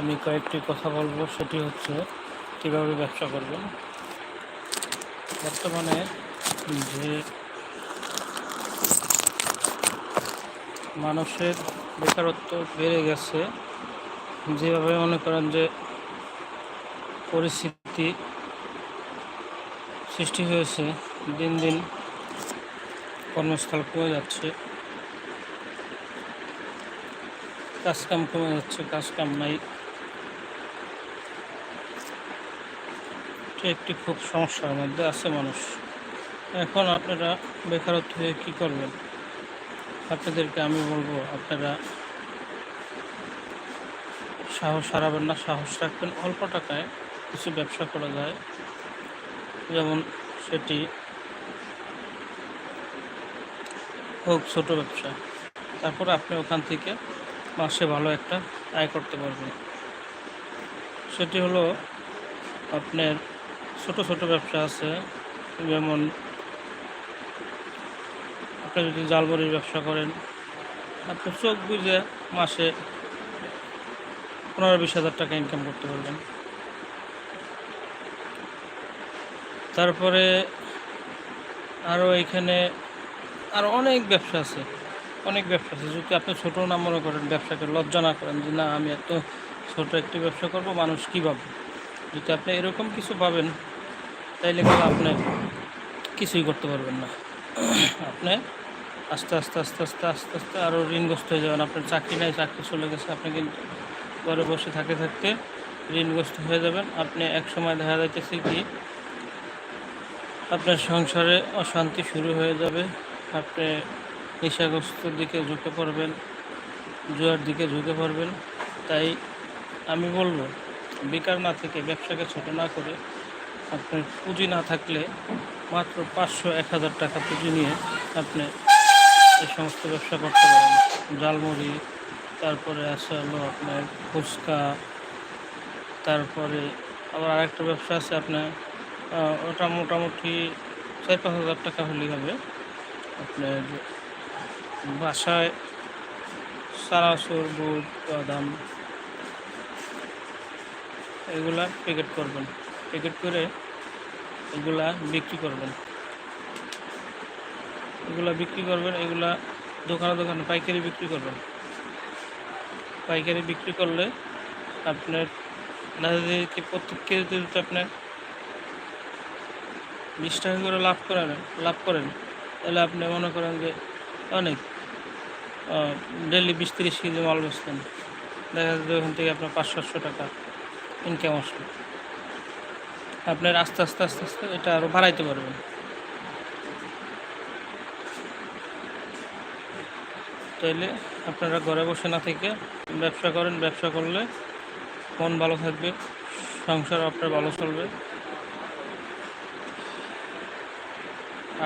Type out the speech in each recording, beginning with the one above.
আমি কয়েকটি কথা বলব, সেটি হচ্ছে কীভাবে ব্যবসা করবেন বর্তমানে যে মানুষের বেকারত্ব বেড়ে গেছে, যেভাবে মনে করেন যে পরিস্থিতি সৃষ্টি হয়েছে, দিন দিন কর্মস্থল কমে যাচ্ছে, কাজকাম কমে যাচ্ছে, কাজকাম নাই। একটি খুব সমস্যার মধ্যে আছে মানুষ। এখন আপনারা বেকারত্ব হয়ে কী করবেন? আপনাদেরকে আমি বলব, আপনারা সাহস হারাবেন না, সাহস রাখবেন। অল্প টাকায় কিছু ব্যবসা করা যায়। যেমন সেটি হোক ছোট ব্যবসা। তারপর আপনি ওখান থেকে মাসে ভালো একটা আয় করতে পারবেন। সেটি হলো আপনার ছোট ছোট ব্যবসা আছে, যেমন আপনি যদি জালমুড়ির ব্যবসা করেন, আপনি চোখ বুঝে মাসে পনেরো বিশ হাজার টাকা ইনকাম করতে পারবেন। তারপরে আরও এখানে আরও অনেক ব্যবসা আছে, অনেক ব্যবসা আছে। যদি আপনি ছোটো না মনে করেন, ব্যবসাকে লজ্জা না করেন যে, না, আমি এত ছোটো একটি ব্যবসা করব, মানুষ কী ভাববে? যদি আপনি এরকম কিছু পাবেন তাইলে কিন্তু আপনি কিছুই করতে পারবেন না। আপনি আস্তে আস্তে আস্তে আস্তে আস্তে আস্তে আরও ঋণগ্রস্ত হয়ে যাবেন। আপনার চাকরি নাই, চাকরি চলে গেছে, আপনি কিন্তু ঘরে বসে থাকতে থাকতে ঋণগ্রস্ত হয়ে যাবেন। আপনি এক সময় দেখা যাইতেছে কি, আপনার সংসারে অশান্তি শুরু হয়ে যাবে। আপনি নেশাগ্রস্তর দিকে ঝুঁকে পড়বেন, জুয়ার দিকে ঝুঁকে পড়বেন। তাই আমি বলব, বেকার না থেকে ব্যবসাকে ছোট না করে আপনার পুঁজি না থাকলে মাত্র পাঁচশো এক হাজার টাকা পুঁজি নিয়ে আপনি এই সমস্ত ব্যবসা করতে পারেন। জালমুড়ি তারপরে আছে হলো আপনার ফুচকা, তারপরে আবার আরেকটা ব্যবসা আছে আপনার ওটা মোটামুটি চার পাঁচ হাজার টাকা হলেই হবে। আপনার বাসায় সারাসুর বুট, বাদাম, এগুলা প্যাকেট করবেন। প্যাকেট করে এগুলা বিক্রি করবেন। এগুলা বিক্রি করবেন, এগুলা দোকানে দোকানে পাইকারি বিক্রি করবেন। পাইকারি বিক্রি করলে আপনার দেখা যায় কি প্রত্যেক কেজিতে যদি আপনার বিশ টাকা করে লাভ করেন লাভ করেন, তাহলে আপনি মনে করেন যে অনেক ডেলি বিশ তিরিশ কেজি মাল বেচতেন। দেখা যাচ্ছে ওখান থেকে আপনার পাঁচ সাতশো টাকা ইনকাম আসলো। আপনার আস্তে আস্তে আস্তে আস্তে এটা আরও বাড়াইতে পারবেন। তাইলে আপনারা ঘরে বসে না থেকে ব্যবসা করেন, ব্যবসা করলে মন ভালো থাকবে, সংসার আপনার ভালো চলবে।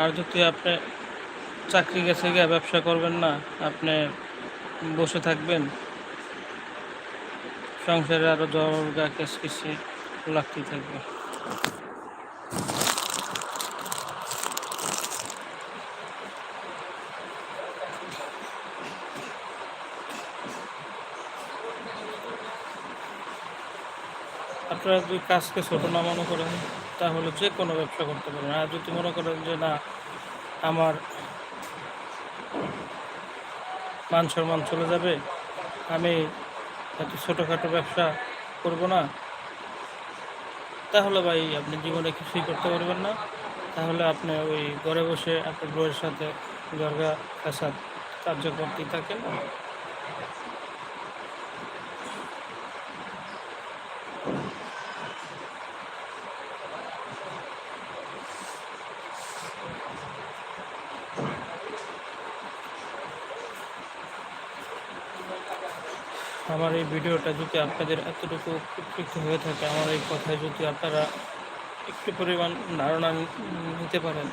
আর যদি আপনি চাকরি গেছে গিয়ে ব্যবসা করবেন না, আপনি বসে থাকবেন, সংসারে আরও দরগা কেস কিছু লাগতেই থাকবে। আপনারা যদি কাজকে ছোটো না মনে করেন, তাহলে যে কোনো ব্যবসা করতে পারেন। আর যদি মনে করেন যে না, আমার মান সম্মান চলে যাবে, আমি এত ছোটোখাটো ব্যবসা করব না তাহলে ভাই আপনি জীবনে কিছুই করতে পারবেন না। তাহলে আপনি ওই ঘরে বসে আপনার বউয়ের সাথে দরগা কাসাদ কার্যকর্তী থাকেন? আমার এই ভিডিওটা যদি আপনাদের এতটুকু উপকৃত হয়ে থাকে, আমার এই কথায় যদি আপনারা একটু পরিমাণ ধারণা নিতে পারেন,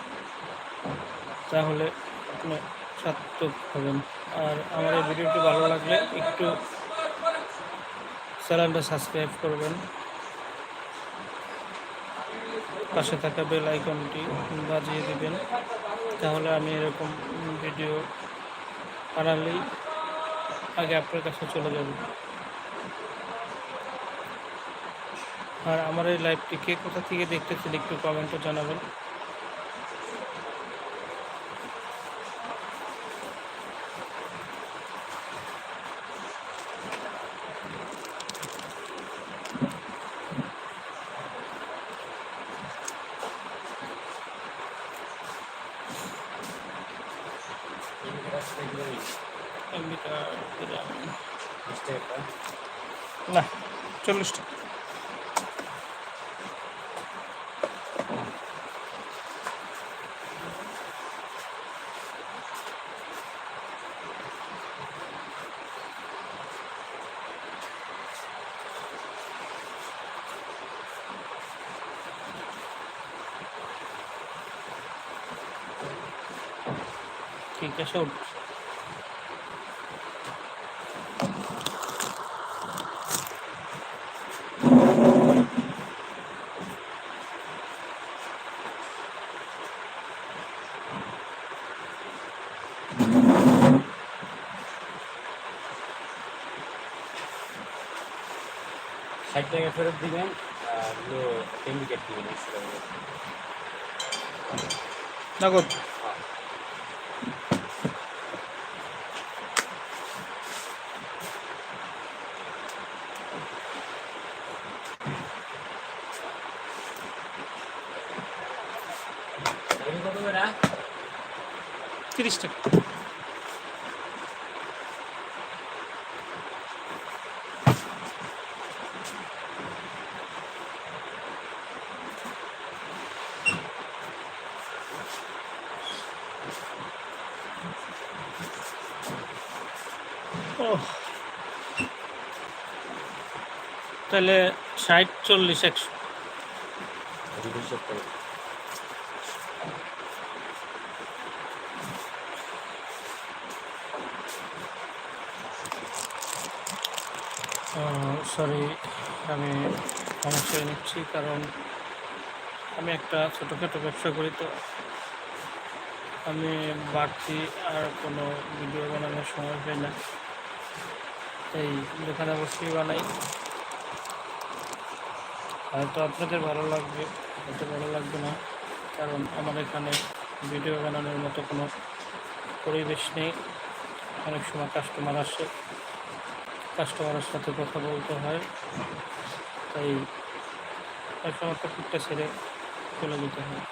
তাহলে আপনি সার্থক হবেন। আর আমার এই ভিডিওটি ভালো লাগলে একটু চ্যানেলটা সাবস্ক্রাইব করবেন। পাশে থাকা বেল আইকনটি বাজিয়ে দিবেন, তাহলে আমি এরকম ভিডিও বানালেই আগে আপনার কাছে চলে যাবে। আর আমার এই লাইভটি কে কোথা থেকে দেখতেছেন একটু কমেন্টও জানাবেন। না চল্লিশ টাকা ঠিক আছে ষাট টাকা ফেরত দিবেন আর হলো টেন্ডিকেট দিবেন এক্সট্রা নগদ তিরিশ টাকা। তাহলে ষাট, চল্লিশ, একশো। সরি আমি সমস্যায় নিচ্ছি কারণ আমি একটা ছোটোখাটো ব্যবসা করি তো। আমি বাড়তি আর কোনো ভিডিও বানানোর সময় পাই না। এই দোকানে অবশ্যই বানাই। হয়তো আপনাদের ভালো লাগবে হয়তো ভালো লাগবে না, কারণ আমার এখানে ভিডিও বানানোর মতো কোনো পরিবেশ নেই। অনেক সময় কাস্টমার আসে কাস্টমারের সাথে কথা বলতে হয়, তাই এক সময় টপিকটা ছেড়ে চলে যেতে হয়।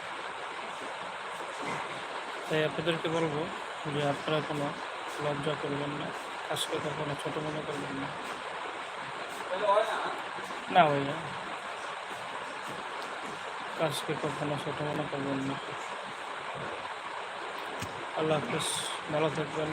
তাই আপনাদেরকে বলব যে আপনারা কোনো লজ্জা করবেন না। কাজকে কখনো ছোটো মনে করবেন না। না? ওই না। কাজকে কখনো ছোটো মনে করবেন না। আল্লাহ হাফিজ ভালো থাকবেন।